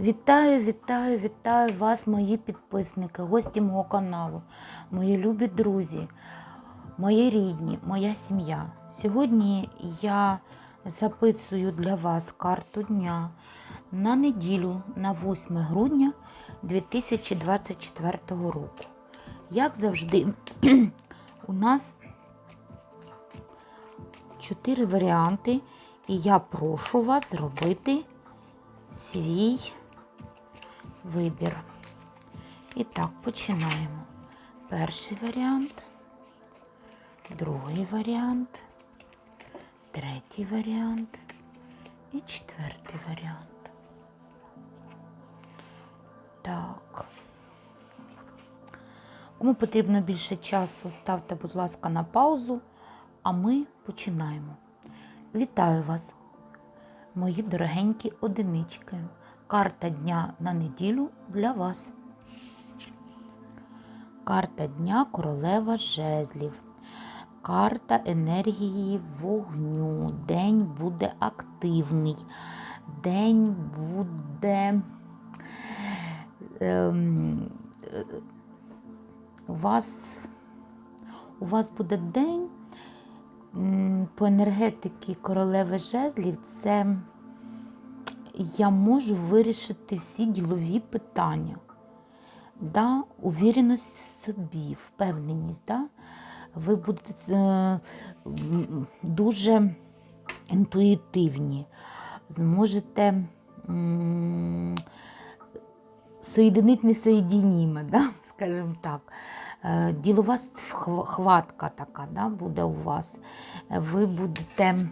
Вітаю, вітаю, вітаю вас, мої підписники, гості мого каналу, мої любі друзі, мої рідні, моя сім'я. Сьогодні я записую для вас карту дня на неділю, на 8 грудня 2024 року. Як завжди, у нас чотири варіанти, і я прошу вас зробити свій вибір. І так, починаємо. Перший варіант, другий варіант, третій варіант і четвертий варіант. Так. Кому потрібно більше часу, ставте, будь ласка, на паузу, а ми починаємо. Вітаю вас, мої дорогенькі одинички. Карта дня на неділю для вас. Карта дня королева жезлів. Карта енергії вогню. День буде активний. День буде. Ем, у вас, у вас буде день по енергетики королеви жезлів. Це я можу вирішити всі ділові питання. Да? Увіреність в собі, впевненість. Да? Ви будете е, дуже інтуїтивні, зможете м, соєдинити несоєдиніме, да? скажімо так. Е, Ділова хв- хватка така да, буде у вас. Ви будете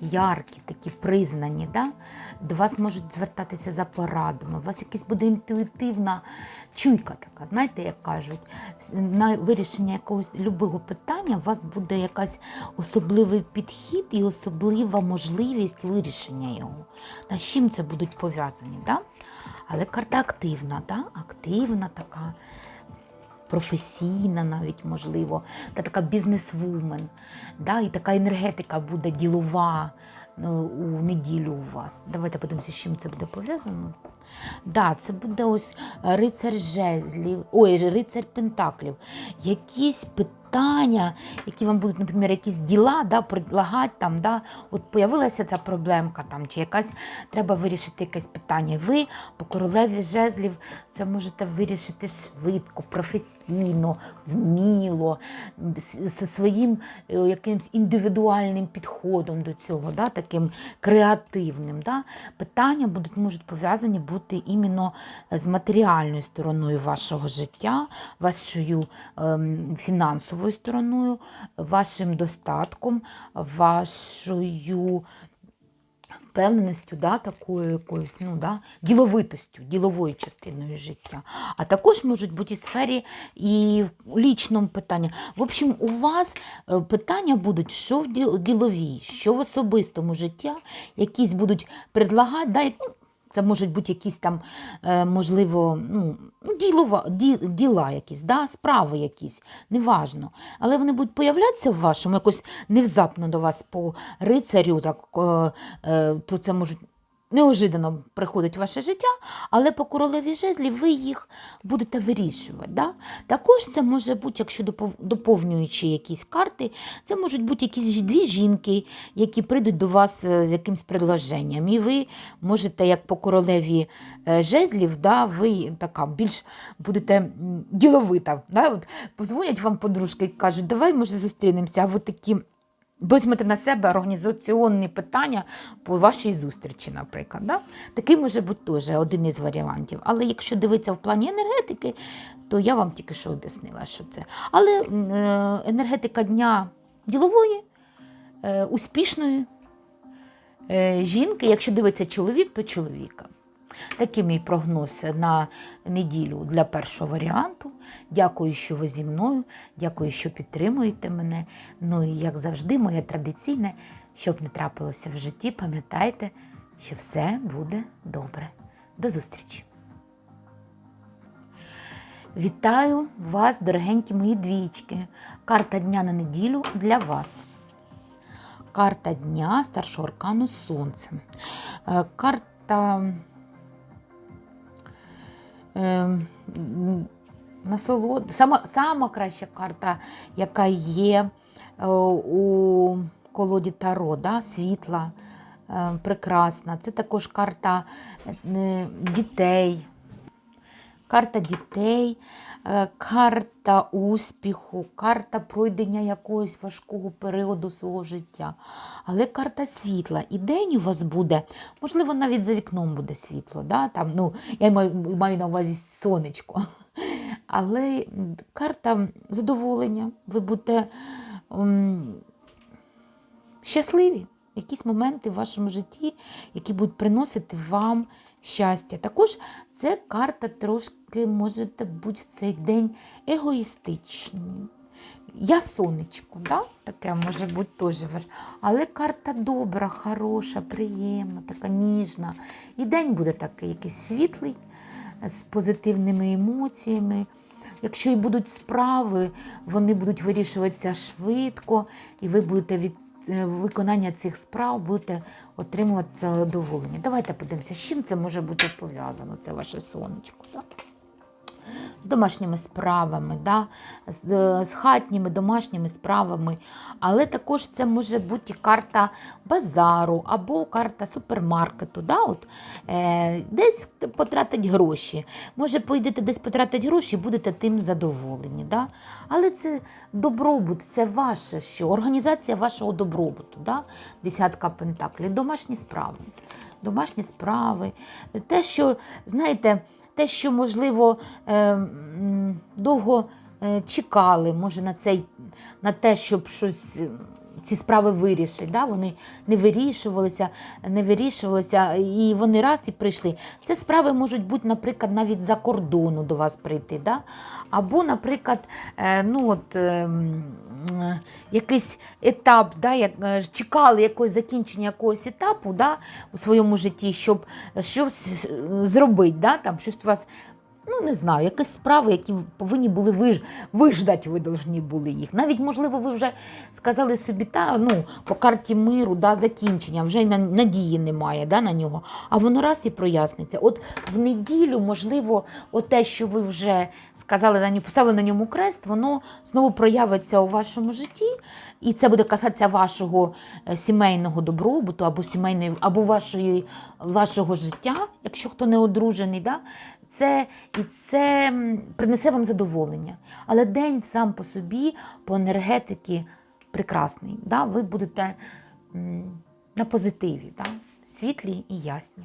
яркі, такі признані, да? до вас можуть звертатися за порадами. У вас якась буде інтуїтивна чуйка така, знаєте, як кажуть, на вирішення якогось любого питання у вас буде якась особливий підхід і особлива можливість вирішення його. На чим це будуть пов'язані? Да? Але карта активна, да? активна така професійна навіть, можливо, та така бізнесвумен, да, і така енергетика буде ділова ну, у неділю у вас. Давайте подивимося, з чим це буде пов'язано. Да, це буде ось рицар жезлів, ой, рицар пентаклів. Якісь питання, які вам будуть, наприклад, якісь діла, да, предлагати там, да, от появилася ця проблемка там, чи якась треба вирішити якесь питання. Ви по королеві жезлів це можете вирішити швидко, професійно, вміло, зі своїм е, якимсь індивідуальним підходом до цього, да, таким креативним. Да. Питання будуть, можуть пов'язані бути іменно з матеріальною стороною вашого життя, вашою ем, фінансовою стороною, вашим достатком, вашою впевненістю, да, такою якоюсь, ну, да, діловитостю, діловою частиною життя. А також можуть бути і сфері і в лічному питанні. В общем, у вас е, питання будуть, що в діловій, що в особистому житті, якісь будуть предлагати, да, ну, це можуть бути якісь там, е, можливо, ну, ділова, ді, діла якісь, да, справи якісь, неважно. Але вони будуть появлятися в вашому якось невзапно до вас по рицарю, так, е, е, то це можуть неожиданно приходить в ваше життя, але по королеві жезлів ви їх будете вирішувати. Да? Також це може бути, якщо допов- доповнюючи якісь карти, це можуть бути якісь дві жінки, які прийдуть до вас е, з якимсь предложенням. І ви можете, як по королеві е, жезлів, да, ви така більш будете діловита. Да? От, позвонять вам подружки і кажуть, давай може зустрінемося, а ви такі. Візьмете на себе організаційні питання по вашій зустрічі, наприклад. Да? Такий може бути теж один із варіантів. Але якщо дивитися в плані енергетики, то я вам тільки що об'яснила, що це. Але е, енергетика дня ділової, е, успішної е, жінки, якщо дивиться чоловік, то чоловіка. Такий мій прогноз на неділю для першого варіанту. Дякую, що ви зі мною. Дякую, що підтримуєте мене. Ну і як завжди, моє традиційне, щоб не трапилося в житті, пам'ятайте, що все буде добре. До зустрічі! Вітаю вас, дорогенькі мої двічки. Карта дня на неділю для вас. Карта дня старшого аркану Сонце. Е, Карта м, насолод... сама, сама краща карта, яка є е, у колоді Таро, да? світла, е, прекрасна. Це також карта е, дітей. Карта дітей, е, карта успіху, карта пройдення якогось важкого періоду свого життя. Але карта світла. І день у вас буде, можливо, навіть за вікном буде світло. Да? Там, ну, я маю, маю на увазі сонечко. Але карта задоволення. Ви будете м, щасливі. Якісь моменти в вашому житті, які будуть приносити вам щастя. Також це карта трошки можете бути в цей день егоїстичні. Я сонечко, да? таке може бути теж. Але карта добра, хороша, приємна, така ніжна. І день буде такий якийсь світлий, з позитивними емоціями. Якщо і будуть справи, вони будуть вирішуватися швидко, і ви будете від е, виконання цих справ будете отримувати задоволення. Давайте подивимося, з чим це може бути пов'язано, це ваше сонечко. Да? З домашніми справами, да? з, з хатніми домашніми справами. Але також це може бути карта базару або карта супермаркету. Да? От, е, десь потратить гроші. Може, поїдете десь потратити гроші, будете тим задоволені. Да? Але це добробут, це ваше що? Організація вашого добробуту. Да? Десятка пентаклів, домашні справи. Домашні справи. Те, що, знаєте, те, що, можливо, е, довго е, чекали, може, на, цей, на те, щоб щось. Ці справи вирішити, да? вони не вирішувалися, не вирішувалися, і вони раз і прийшли. Це справи можуть бути, наприклад, навіть за кордону до вас прийти. Да? Або, наприклад, е, ну от, е, м, е, якийсь етап, да? як, е, чекали якогось закінчення якогось етапу да? у своєму житті, щоб щось зробити, да? Там, щось у вас ну не знаю, якісь справи, які повинні були виж... виждати, ви повинні були їх. Навіть, можливо, ви вже сказали собі, та ну, по карті миру, да, закінчення, вже й надії немає да, на нього. А воно раз і проясниться. От в неділю, можливо, те, що ви вже сказали на ньому, поставили на ньому крест, воно знову проявиться у вашому житті, і це буде касатися вашого е, сімейного добробуту або сімейної, або вашої, вашого життя, якщо хто не одружений. Да? Це, і це принесе вам задоволення. Але день сам по собі, по енергетиці прекрасний. Да? Ви будете на позитиві, да? світлі і ясні.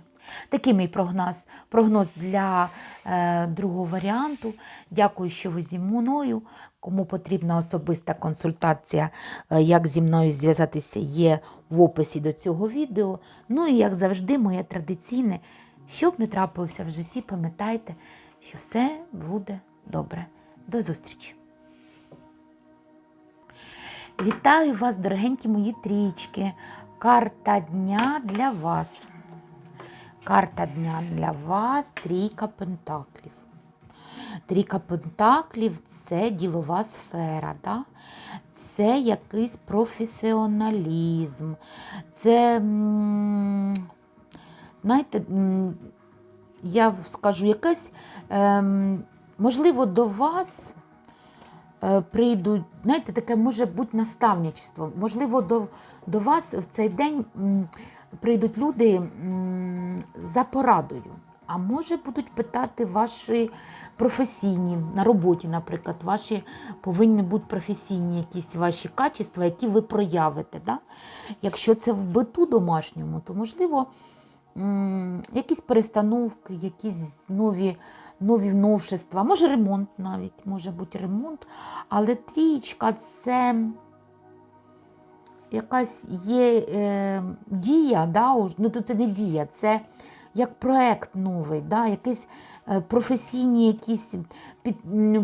Такий мій прогноз, прогноз для е, другого варіанту. Дякую, що ви зі мною. Кому потрібна особиста консультація, е, як зі мною зв'язатися, є в описі до цього відео. Ну і як завжди, моє традиційне. Що б не трапилося в житті, пам'ятайте, що все буде добре. До зустрічі! Вітаю вас, дорогенькі мої трічки. Карта дня для вас. Карта дня для вас трійка пентаклів. Трійка пентаклів це ділова сфера, да? це якийсь професіоналізм, це, знаєте, я скажу, якась, ем, можливо, до вас е, прийдуть, знаєте, таке може бути наставничество. Можливо, до, до вас в цей день прийдуть люди за порадою. А може будуть питати ваші професійні на роботі, наприклад, ваші повинні бути професійні якісь ваші качества, які ви проявите. Да? Якщо це в биту домашньому, то можливо якісь перестановки, якісь нові, нові новшества, може ремонт навіть, може бути ремонт, але трічка це якась є е, дія, да, ну то це не дія, це як проект новий, да, якісь е, професійні якісь під,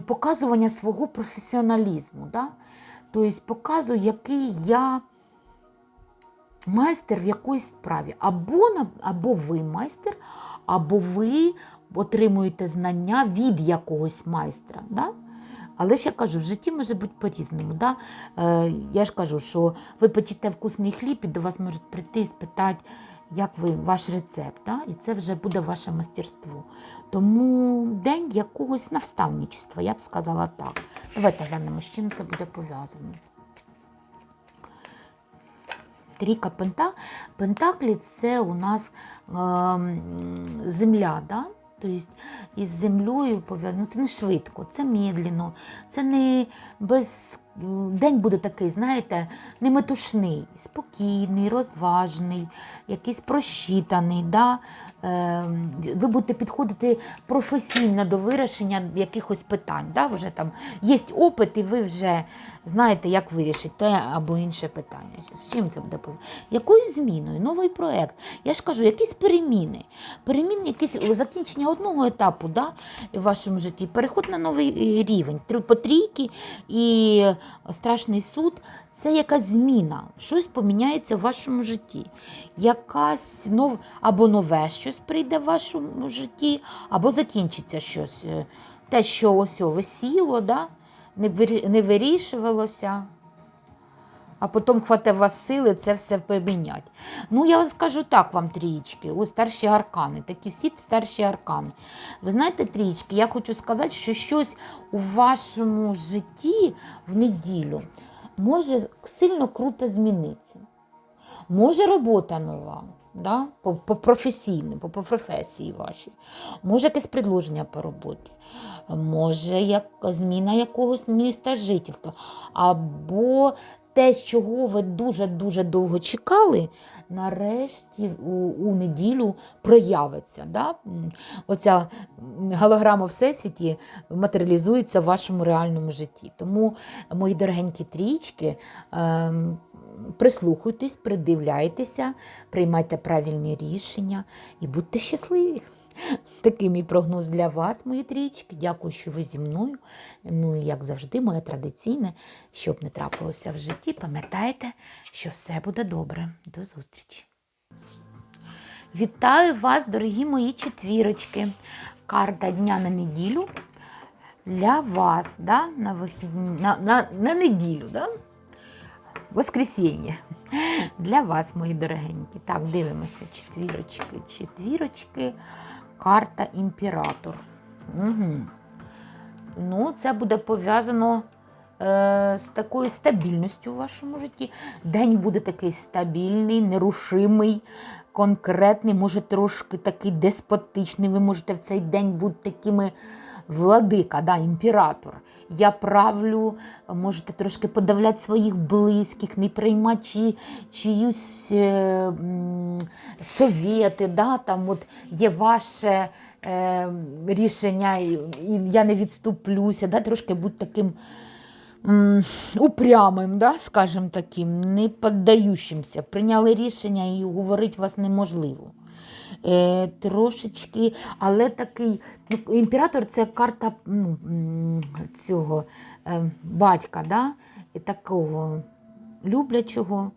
показування свого професіоналізму. Да? Тобто показую, який я майстер в якоїсь справі. Або, або ви майстер, або ви отримуєте знання від якогось майстра. Да? Але ж я кажу, в житті може бути по-різному. Да? Е, я ж кажу, що ви печете вкусний хліб, і до вас можуть прийти і спитати, як ви, ваш рецепт, да? і це вже буде ваше мастерство. Тому день якогось наставничества, я б сказала так. Давайте глянемо, з чим це буде пов'язано. Трійка пента. Пентаклі це у нас е, земля. Да? Тобто із землею пов'язано. Ну, це не швидко, це медленно, це не без. День буде такий, знаєте, не метушний, спокійний, розважний, якийсь просчитаний. Да? Е, ви будете підходити професійно до вирішення якихось питань. Да? Вже там є опит, і ви вже знаєте, як вирішити те або інше питання. З чим це буде? Якою зміною? Новий проєкт. Я ж кажу, якісь переміни. Переміни, якісь закінчення одного етапу да, в вашому житті, переход на новий е, рівень. По трійки і страшний суд. Це якась зміна, щось поміняється в вашому житті. Якась нов... або нове щось прийде в вашому житті, або закінчиться щось. Е, Те, що ось висіло, да? не вирішувалося, а потім хватить вас сили це все поміняти. Ну, я скажу так вам, трієчки, ось старші аркани, такі всі старші аркани. Ви знаєте, трієчки, я хочу сказати, що щось у вашому житті в неділю може сильно круто змінитися. Може робота нова, да? по, по професійному, по, по професії вашій. Може якесь предложення по роботі, може як, зміна якогось міста жительства. Або те, чого ви дуже-дуже довго чекали, нарешті у, у неділю проявиться. Да? Оця голограма Всесвіті матеріалізується в вашому реальному житті. Тому, мої дорогенькі трічки, ем, прислухайтесь, придивляйтеся, приймайте правильні рішення і будьте щасливі. Такий мій прогноз для вас, мої трічки. Дякую, що ви зі мною. Ну і як завжди, моє традиційне, щоб не трапилося в житті, пам'ятайте, що все буде добре. До зустрічі. Вітаю вас, дорогі мої четвірочки. Карта дня на неділю для вас, да? на, вихідні, на, на, на неділю. Да? Воскресіння. Для вас, мої дорогенькі. Так, дивимося. Четвірочки, четвірочки. Карта імператор. Угу. Ну, це буде пов'язано е, з такою стабільністю в вашому житті. День буде такий стабільний, нерушимий, конкретний, може трошки такий деспотичний. Ви можете в цей день бути такими владика, да, імператор. Я правлю, можете трошки подавляти своїх близьких, не приймати чи, чиюсь е, совєти, да, там от є ваше е, рішення, і я не відступлюся, да, трошки будь таким упрямим, да, скажімо таким, не піддаючимся. Прийняли рішення і говорити вас неможливо. Е, трошечки, але такий ну, імператор це карта ну, цього е, батька, да? і такого люблячого,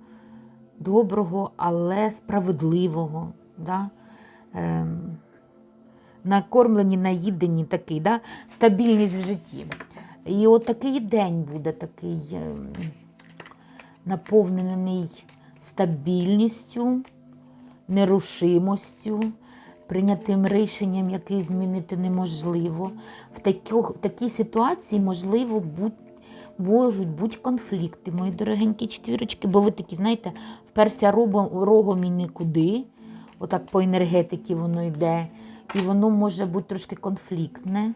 доброго, але справедливого. Да? Е, накормлені, наїдені такий, да? стабільність в житті. І от такий день буде такий е, наповнений стабільністю, нерушимостю, прийнятим рішенням, яке змінити неможливо. В, таких, в такій ситуації можливо будь, можуть бути конфлікти, мої дорогенькі четвірочки, бо ви такі, знаєте, вперся рогом, і нікуди. Отак по енергетиці воно йде. І воно може бути трошки конфліктне.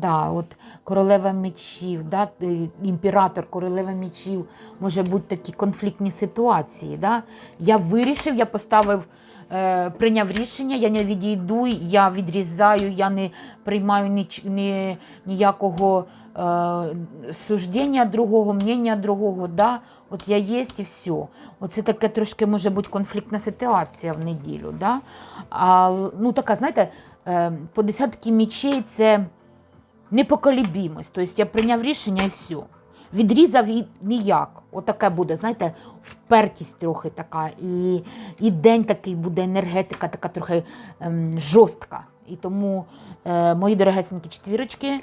Да, от королева мечів, да, е, імператор, королева мечів, може бути такі конфліктні ситуації. Да? Я вирішив, я поставив, е, прийняв рішення, я не відійду, я відрізаю, я не приймаю ніч, ні, ніякого е, суждення другого, мнення другого. Да? От я є і все. Оце таке трошки може бути конфліктна ситуація в неділю. Да? А, ну, така, знаєте, е, по десятки мічей це непоколібімость. Тобто я прийняв рішення і все. Відрізав і ніяк. Отаке буде, знаєте, впертість трохи така. І, і день такий буде, енергетика така трохи ем, жорстка. І тому, е, мої дорогесенькі четвірочки,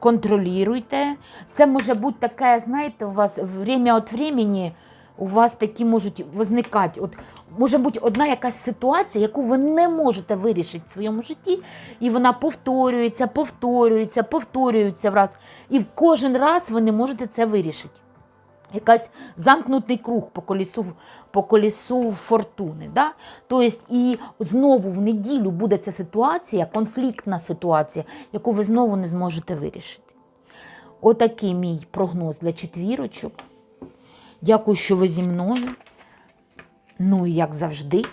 контролюйте. Це може бути таке, знаєте, у вас время від времени у вас такі можуть визникати. От може бути одна якась ситуація, яку ви не можете вирішити в своєму житті, і вона повторюється, повторюється, повторюється враз. І кожен раз ви не можете це вирішити. Якась замкнутий круг по колісу, по колісу фортуни. Да? Тобто, і знову в неділю буде ця ситуація, конфліктна ситуація, яку ви знову не зможете вирішити. Отакий мій прогноз для четвірочок. Дякую, що ви зі мною. Ну і як завжди,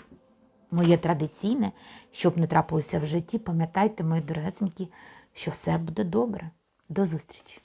моє традиційне, щоб не трапилося в житті, пам'ятайте, мої дорогесенькі, що все буде добре. До зустрічі!